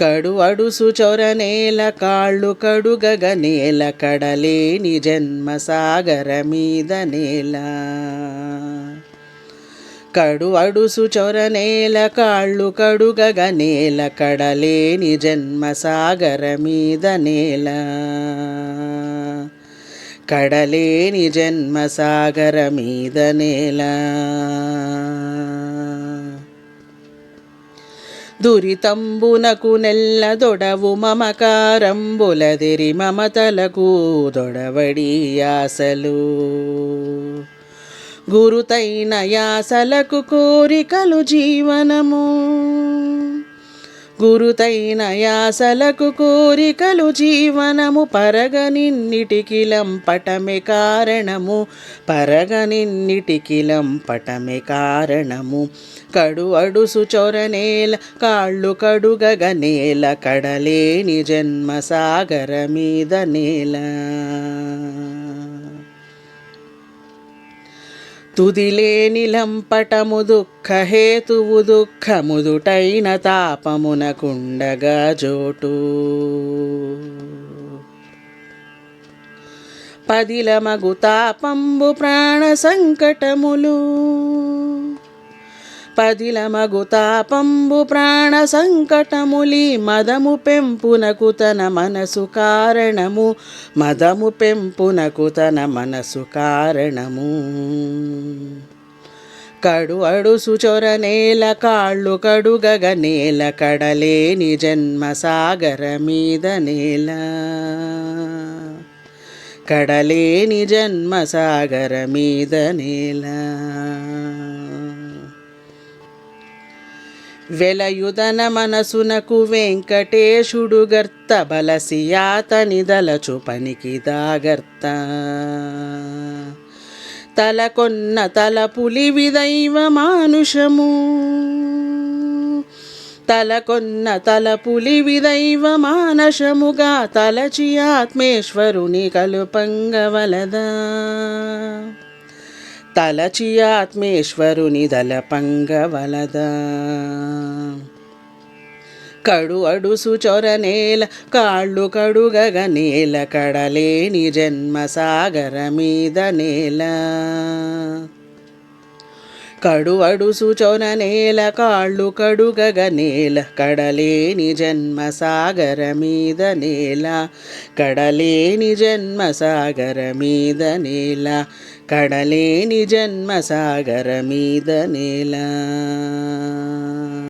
కడు అడుసు చొర నేల కాళ్ళు కడుగగ నేల కడలేని జన్మ సాగర మీద నేల. కడు అడుసు చొర నేల కాళ్ళు కడుగగ నేల కడలేని జన్మ సాగర మీద నేల. కడలేని జన్మ సాగర మీద నేల. దురితంబునకు నెల్ల దొడవు మమకారంబులదిరి మమతలకు దొడవడి యాసలు గురుతైన యాసలకు కోరికలు జీవనము. గురుతైన యాసలకు కోరికలు జీవనము పరగనిన్నిటికిలం పటమే కారణము పరగనిన్నిటికిలం పటమే కారణము. కడు అడుసు చొరనేల కాళ్ళు కడుగగ నేల కడలేని జన్మ సాగర మీద నేల. తుదిలేని లంపటము దుఃఖహేతువు దుఃఖముదుటైన తాపమునకుండగా జోటు. పదిలమగు తాపంబు ప్రాణ సంకటములు పదిలమగు తాపంబు ప్రాణ సంకటములి మదము పెంపునకు తన మనసు కారణము. మదము పెంపునకు తన మనసు కారణము. కడు అడుసు చొర నేల కాళ్ళు కడుగగ నేల కడలేని జన్మ సాగర మీద నేల. కడలేని జన్మ సాగర మీద నేల. వెలయుదన మనసునకు వెంకటేశుడు గర్త బలసియాతని దలచు పనికి దాగర్త తలకొన్న తలపులి విదైవ మానుషము. తలకొన్న తలపులి విదైవ మానసముగా తలచి ఆత్మేశ్వరుని కలుపంగవలదా తలచి ఆత్మేశ్వరుని దలపంగవలదా కడు అడుసు చొర నేల కాళ్ళు కడుగగ నేల కడలేని జన్మ సాగర మీద నేల. కడువడు అడుసు నేల కాళ్ళు కడుగగ నేల కడలేని జన్మ సాగర మీద నేల కడలేని జన్మ సాగర మీద నేల కడలేని జన్మ సాగర మీద నేల.